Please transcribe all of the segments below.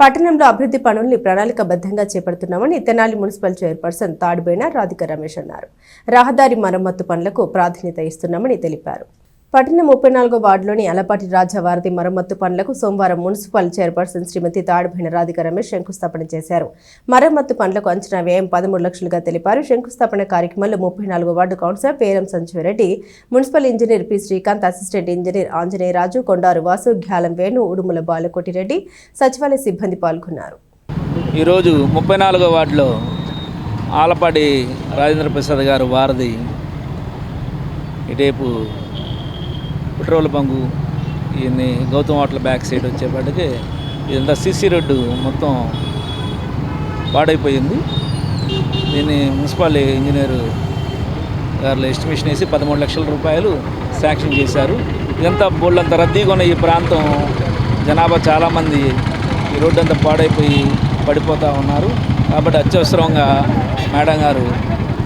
పట్టణంలో అభివృద్ధి పనుల్ని ప్రణాళికబద్ధంగా చేపడుతున్నామని తెనాలి మున్సిపల్ చైర్పర్సన్ తాడిబోయిన రాధిక రమేష్ అన్నారు. రహదారి మరమ్మత్తు పనులకు ప్రాధాన్యత ఇస్తున్నామని తెలిపారు. పట్టణ ముప్పై నాలుగో వార్డులోని అలపాటి రాజవారధి మరమ్మత్తు పనులకు సోమవారం మున్సిపల్ చైర్పర్సన్ శ్రీమతి తాడిబోయిన రాధిక రమేష్ శంకుస్థాపన చేశారు. మరమ్మత్తు పనులకు అంచనా వ్యయం పదమూడు లక్షలుగా తెలిపారు. శంకుస్థాపన కార్యక్రమంలో ముప్పై నాలుగో ward councillor Peram Sanjeeva Reddy municipal engineer P Srikanth assistant engineer Anjaneya Raju Kondaru Vasu Ghyalam Venu Udumula Balakoti Reddy సచివాలయ సిబ్బంది పాల్గొన్నారు. ఈరోజు ముప్పై నాలుగో వార్డులో ఆలపాటి రాజేంద్ర ప్రసాద్ గారు వారధి ఇటేపు పెట్రోల్ బంకు ఇన్ని గౌతమ్ హోటల్ బ్యాక్ సైడ్ వచ్చేపాటికి ఇదంతా సిసి రోడ్డు మొత్తం పాడైపోయింది. దీన్ని మున్సిపాలిటీ ఇంజనీర్ గారు ఎస్టిమేషన్ వేసి పదమూడు లక్షల రూపాయలు శాంక్షన్ చేశారు. ఇదంతా బోళ్ళంత రద్దీగా ఉన్న ఈ ప్రాంతం. జనాభా చాలామంది ఈ రోడ్డు అంతా పాడైపోయి పడిపోతూ ఉన్నారు. కాబట్టి అత్యవసరంగా మేడం గారు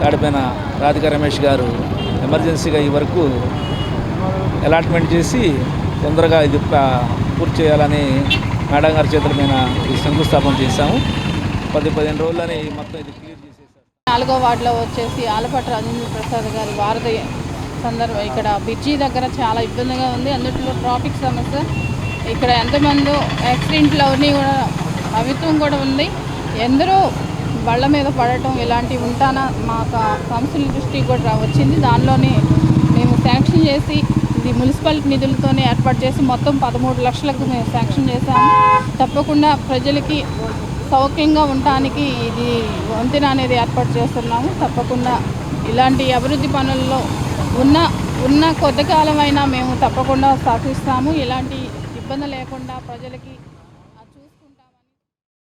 తాడిపోయిన రాధిక రమేష్ గారు ఎమర్జెన్సీగా ఈ వరకు అలాట్మెంట్ చేసి తొందరగా ఇది పూర్తి చేయాలని మేడం గారి చేతుల మీద ఈ శంకుస్థాపన చేశాము. పది పదిహేను రోజులని మొత్తం ఇది క్లియర్ చేసేసాం నాలుగో వార్డులో వచ్చేసి ఆలపాటి రాజేంద్ర ప్రసాద్ గారి వారధి సందర్భం ఇక్కడ బ్రిడ్జి దగ్గర చాలా ఇబ్బందిగా ఉంది. అందులో ట్రాఫిక్ సమస్య. ఇక్కడ ఎంతమంది యాక్సిడెంట్లు అవన్నీ కూడా అవిత్వం కూడా ఉంది. ఎందరో బళ్ళ మీద పడటం ఇలాంటివి ఉంటానా మా క- కౌన్సిల్ దృష్టికి కూడా వచ్చింది. దానిలోనే శాంక్షన్ చేసి ఇది మున్సిపల్ నిధులతోనే ఏర్పాటు చేసి మొత్తం పదమూడు లక్షలకు మేము శాంక్షన్ చేశాము. తప్పకుండా ప్రజలకి సౌఖ్యంగా ఉండటానికి ఇది వంతెన అనేది ఏర్పాటు చేస్తున్నాము. తప్పకుండా ఇలాంటి అభివృద్ధి పనుల్లో ఉన్న ఉన్న కొద్ది కాలమైనా మేము తప్పకుండా సహకరిస్తాము. ఇలాంటి ఇబ్బంది లేకుండా ప్రజలకి